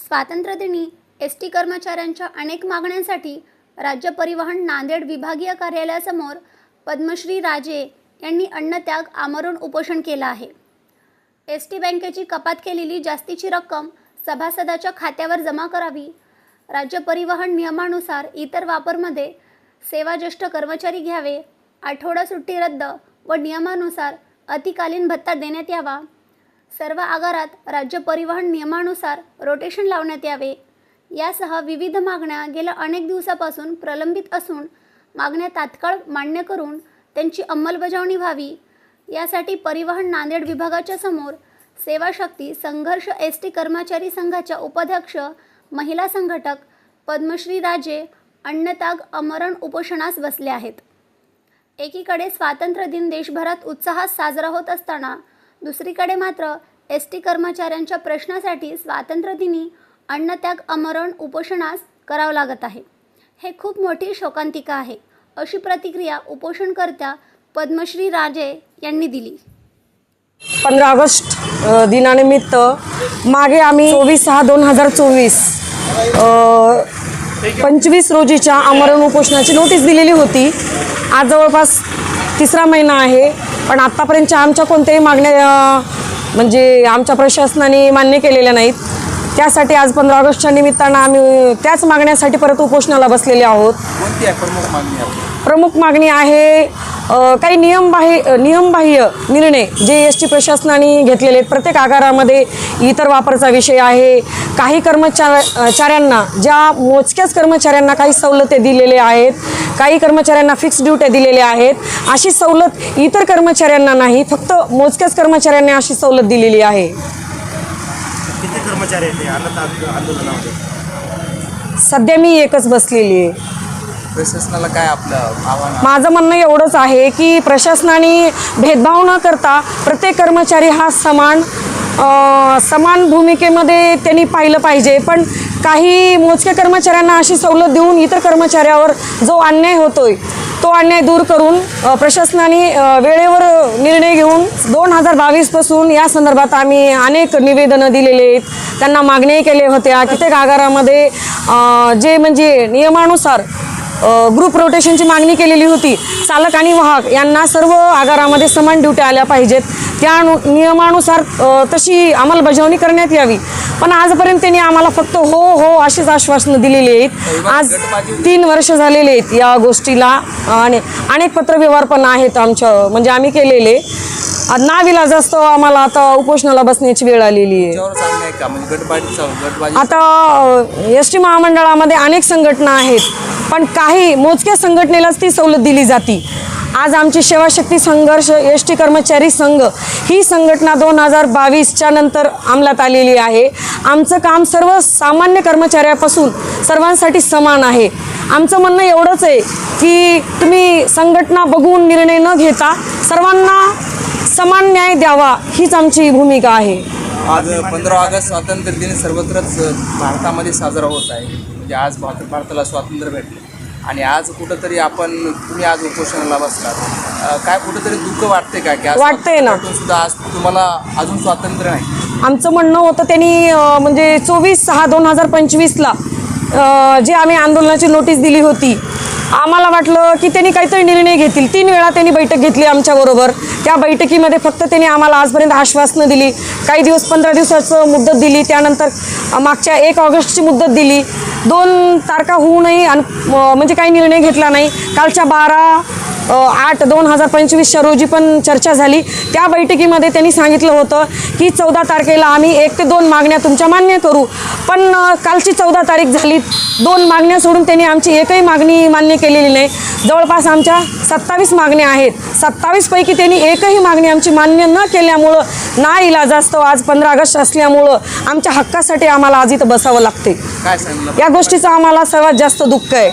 स्वातंत्र्यदिनी S T कर्मचाऱ्यांच्या अनेक मागण्यांसाठी राज्य परिवहन नांदेड विभागीय कार्यालयासमोर पद्मश्री राजे यांनी अन्नत्याग आमरण उपोषण केलं आहे. एस टी बँकेची कपात केलेली जास्तीची रक्कम सभासदाच्या खात्यावर जमा करावी राज्य परिवहन नियमानुसार इतर वापरमध्ये सेवाज्येष्ठ कर्मचारी घ्यावे आठवडा सुट्टी रद्द व नियमानुसार अतिकालीन भत्ता देण्यात यावा. सर्व आगारात राज्य परिवहन नियमानुसार रोटेशन लावण्यात यावे. यासह विविध मागण्या गेल्या अनेक दिवसापासून प्रलंबित असून मागण्या तात्काळ मान्य करून त्यांची अंमलबजावणी व्हावी. यासाठी परिवहन नांदेड विभागाच्या समोर सेवाशक्ती संघर्ष एस टी कर्मचारी संघाच्या उपाध्यक्ष महिला संघटक पद्मश्री राजे अन्नताग अमरण उपोषणास बसले आहेत. एकीकडे स्वातंत्र्य दिन देशभरात उत्साहात साजरा होत असताना दुसरीकडे मात्र एस टी कर्मचाऱ्यांच्या प्रश्नासाठी स्वातंत्र्यदिनी अन्नत्याग अमरण उपोषणास करावं लागत आहे. हे खूप मोठी शोकांतिका आहे अशी प्रतिक्रिया उपोषणकर्त्या पद्मश्री राजे यांनी दिली. पंधरा ऑगस्ट दिनानिमित्त मागे आम्ही चोवीस सहा दोन हजार चोवीस पंचवीस रोजीच्या आमरण उपोषणाची नोटीस दिलेली होती. आज जवळपास तिसरा महिना आहे. पण आत्तापर्यंतच्या आमच्या कोणत्याही मागण्या म्हणजे आमच्या प्रशासनाने मान्य केलेल्या नाहीत. त्यासाठी आज पंधरा ऑगस्टच्या निमित्तानं आम्ही त्याच मागण्यासाठी परत उपोषणाला बसलेले आहोत. प्रमुख मागणी आहे काही नियमबाह्य नियमबाह्य निर्णय जे एस टी प्रशासनाने घेतलेले आहेत प्रत्येक आगारामध्ये इतर वापरचा विषय आहे. काही कर्मचार चाऱ्यांना ज्या मोजक्याच कर्मचाऱ्यांना काही सवलती दिलेल्या आहेत काही कर्मचाऱ्यांना फिक्स ड्युट्या दिलेल्या आहेत अशी सवलत इतर कर्मचाऱ्यांना नाही फक्त मोजक्याच कर्मचाऱ्यांना अशी सवलत दिलेली आहे. किती कर्मचारी सध्या मी एकच बसलेली आहे. प्रशासनाला काय आपलं आव्हान माझं म्हणणं एवढंच आहे की प्रशासनाने भेदभाव न करता प्रत्येक कर्मचारी हा समान अ, समान भूमिकेमध्ये त्यांनी पाहिलं पाहिजे. पण काही मोजक्या कर्मचाऱ्यांना अशी सवलत देऊन इतर कर्मचाऱ्यावर जो अन्याय होतोय तो अन्याय दूर करून अ, प्रशासनाने अ, वेळेवर निर्णय घेऊन दोन हजार बावीसपासून या संदर्भात आम्ही अनेक निवेदनं दिलेले आहेत. त्यांना मागण्याही केल्या होत्या. कित्येक आगारामध्ये अ, जे म्हणजे नियमानुसार ग्रुप रोटेशनची मागणी केलेली होती. चालक आणि वाहक यांना सर्व आगारामध्ये समान ड्युट्या आल्या पाहिजेत. त्या नियमानुसार तशी अंमलबजावणी करण्यात यावी. पण आजपर्यंत त्यांनी आम्हाला फक्त हो हो अशीच आश्वासनं दिलेली आहेत. आज तीन वर्ष झालेले आहेत या गोष्टीला. आणि अनेक पत्रव्यवहार पण आहेत आमच्या म्हणजे आम्ही केलेले. नाविलाज असतो आम्हाला आता उपोषणाला बसण्याची वेळ आलेली आहे. म्हणजे आता एस टी महामंडळामध्ये अनेक संघटना आहेत. पण काही मोजक्या संघटनेलाच ती सवलत दिली जाती. आज आमची सेवाशक्ती संघर्ष एस टी कर्मचारी संघ ही संघटना दोन हजार बावीसच्या नंतर अंमलात आलेली आहे. आमचं काम सर्व सामान्य कर्मचाऱ्यापासून सर्वांसाठी समान आहे. आमचं म्हणणं एवढंच आहे की तुम्ही संघटना बघून निर्णय न घेता सर्वांना समान न्याय द्यावा हीच आमची भूमिका आहे. आज पंधरा ऑगस्ट स्वातंत्र्य दिन सर्वत्रच भारतामध्ये साजरा होत आहे. म्हणजे आज भारत भारताला स्वातंत्र्य भेटले. आणि आज कुठंतरी आपण तुम्ही आज उपोषणाला बसलात. अं, काय कुठंतरी दुःख वाटते का? की वाटतंय ना. सुद्धा आज तुम्हाला अजून स्वातंत्र्य नाही. आमचं म्हणणं होतं त्यांनी म्हणजे चोवीस सहा दोन हजार पंचवीसला जे आम्ही आंदोलनाची नोटीस दिली होती आम्हाला वाटलं की त्यांनी काहीतरी निर्णय घेतील. तीन वेळा त्यांनी बैठक घेतली आमच्याबरोबर त्या बैठकीमध्ये फक्त त्यांनी आम्हाला आजपर्यंत आश्वासनं दिली. काही दिवस पंधरा दिवसाचं मुदत दिली. त्यानंतर मागच्या एक ऑगस्टची मुदत दिली. दोन तारखा होऊनही आणि म्हणजे काही निर्णय घेतला नाही. कालच्या बारा आठ दोन हजार पंचवीसच्या रोजी पण चर्चा झाली. त्या बैठकीमध्ये त्यांनी सांगितलं होतं की चौदा तारखेला आम्ही एक ते दोन मागण्या तुमच्या मान्य करू. पण कालची चौदा तारीख झाली. दोन मागण्या सोडून त्यांनी आमची एकही मागणी मान्य केलेली नाही. जवळपास आमच्या सत्तावीस मागण्या आहेत. सत्तावीसपैकी त्यांनी एकही मागणी आमची मान्य न केल्यामुळं ना इलाजास्तव आज पंधरा ऑगस्ट असल्यामुळं आमच्या हक्कासाठी आम्हाला आज इथं बसावं लागते या गोष्टीचं आम्हाला सर्वात जास्त दुःख आहे.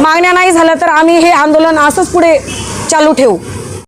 मागण्या नाही झाल्या तर आम्ही हे आंदोलन असंच पुढे चालू ठेवू.